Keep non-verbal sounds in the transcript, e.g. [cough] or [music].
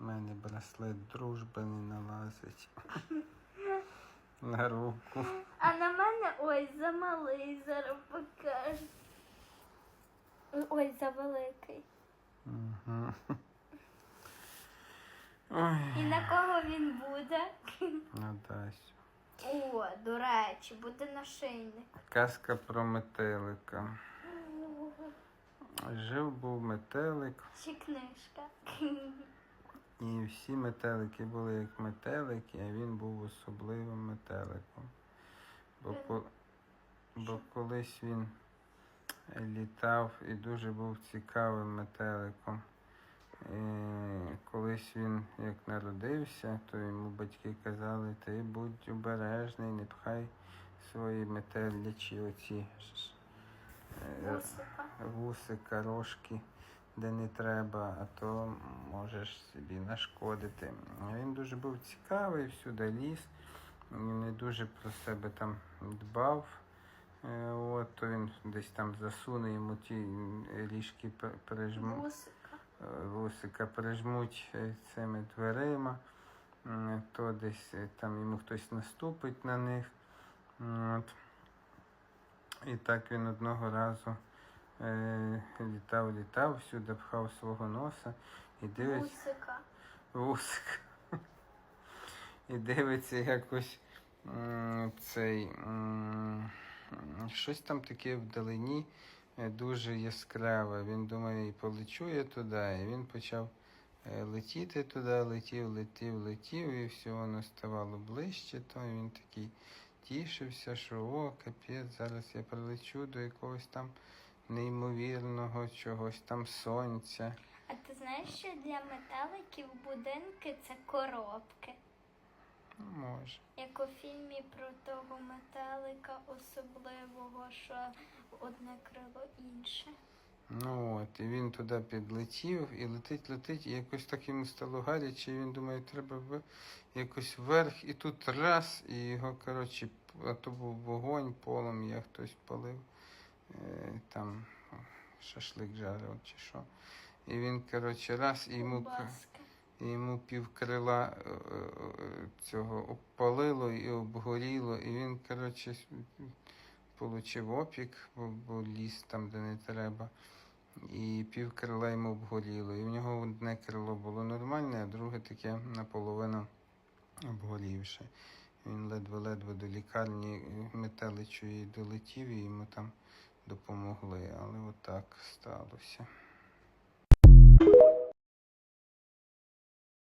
У мене браслет дружби не налазить. [laughs] На руку. А на мене ой замалий, зараз покажу. Ой, завеликий. Угу. Ой, І на кого він буде? надасть. О, до речі, буде нашийник. Казка про метелика. Жив був метелик, Чи книжка. І всі метелики були як метелики, а він був особливим метеликом. Бо, ко- бо колись він літав і дуже був цікавим метеликом. І колись він як народився, то йому батьки казали, ти будь обережний, не пхай свої метелячі оці е, Вусика. вусика, рожки, де не треба, а то можеш собі нашкодити. Він дуже був цікавий, всюди ліз, не дуже про себе там дбав. Е, От, то він десь там засуне йому ті ріжки пережму Вусика. е, вусика прижмуть е, цими дверима, то десь там йому хтось наступить на них. От. І так він одного разу літав, літав, всюди пхав свого носа і дивиться Вусика. вусик. І дивиться якось цей щось там таке вдалині е, дуже яскраве. Він думає, і полечу я туди. І він почав е, летіти туди, летів, летів, летів, і все воно ставало ближче, то він такий тішився, що о, капець, зараз я прилечу до якогось там неймовірного чогось там сонця. А ти знаєш, що для метеликів будинки це коробки? Ну, Може. Як у фільмі про того метелика особливого, що одне крило інше. Ну от, і він туди підлетів і летить, летить, і якось так йому стало гаряче, і він думає, треба в- якось вверх, і тут раз, і його, коротше, а то був вогонь, полум'я хтось палив, там шашлик жарив чи що. І він, коротше, раз, і йому, і йому пів крила е, е, цього обпалило і обгоріло, і він, коротше, получив опік, бо, бо ліс там, де не треба. І пів крила йому обгоріло. І в нього одне крило було нормальне, а друге таке наполовину обгорівше. Він ледве-ледве до лікарні е, метеличої долетів і йому там допомогли. Але отак сталося.